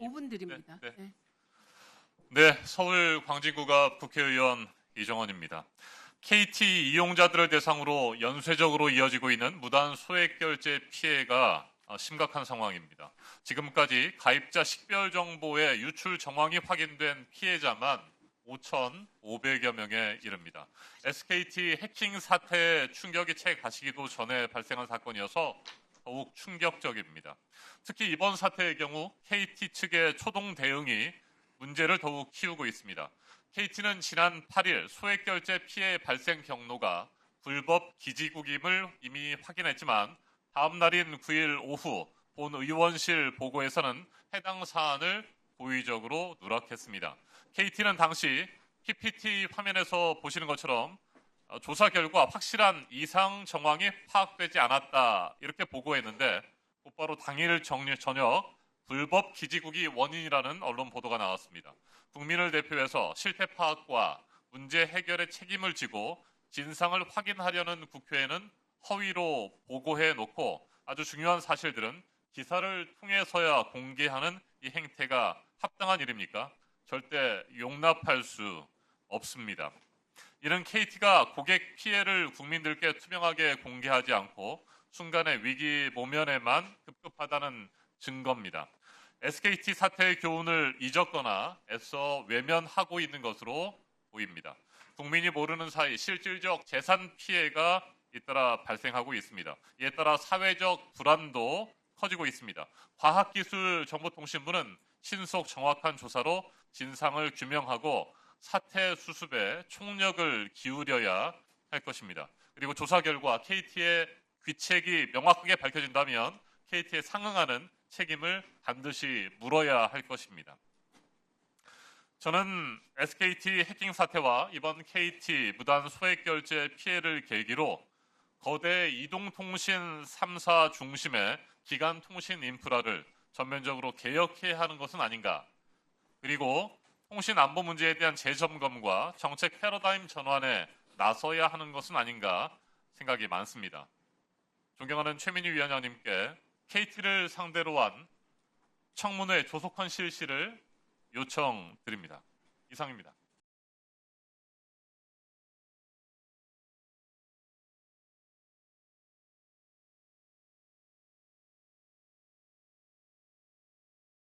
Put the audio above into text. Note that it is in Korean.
5분 드립니다. 네, 네. 네. 네, 서울 광진구가 국회의원 이정원입니다. KT 이용자들을 대상으로 연쇄적으로 이어지고 있는 무단 소액 결제 피해가 어, 심각한 상황입니다. 지금까지 가입자 식별 정보의 유출 정황이 확인된 피해자만 5,500여 명에 이릅니다. SKT 해킹 사태의 충격이 채 가시기도 전에 발생한 사건이어서 더욱 충격적입니다. 특히 이번 사태의 경우 KT 측의 초동 대응이 문제를 더욱 키우고 있습니다. KT는 지난 8일 소액 결제 피해 발생 경로가 불법 기지국임을 이미 확인했지만 다음 날인 9일 오후 본 의원실 보고에서는 해당 사안을 고의적으로 누락했습니다. KT는 당시 PPT 화면에서 보시는 것처럼 어, 조사 결과 확실한 이상 정황이 파악되지 않았다 이렇게 보고했는데 곧바로 당일 저녁 불법 기지국이 원인이라는 언론 보도가 나왔습니다. 국민을 대표해서 실태 파악과 문제 해결에 책임을 지고 진상을 확인하려는 국회에는 허위로 보고해 놓고 아주 중요한 사실들은 기사를 통해서야 공개하는 이 행태가 합당한 일입니까? 절대 용납할 수 없습니다. 이는 KT가 고객 피해를 국민들께 투명하게 공개하지 않고 순간의 위기 모면에만 급급하다는 증거입니다. SKT 사태의 교훈을 잊었거나 애써 외면하고 있는 것으로 보입니다. 국민이 모르는 사이 실질적 재산 피해가 잇따라 발생하고 있습니다. 이에 따라 사회적 불안도 커지고 있습니다. 과학기술정보통신부는 신속 정확한 조사로 진상을 규명하고 사태 수습에 총력을 기울여야 할 것입니다. 그리고 조사 결과 KT의 귀책이 명확하게 밝혀진다면 KT에 상응하는 책임을 반드시 물어야 할 것입니다. 저는 SKT 해킹 사태와 이번 KT 무단 소액 결제 피해를 계기로 거대 이동통신 3사 중심의 기간 통신 인프라를 전면적으로 개혁해야 하는 것은 아닌가. 그리고 통신 안보 문제에 대한 재점검과 정책 패러다임 전환에 나서야 하는 것은 아닌가 생각이 많습니다. 존경하는 최민희 위원장님께 KT를 상대로 한 청문회 조속한 실시를 요청드립니다. 이상입니다.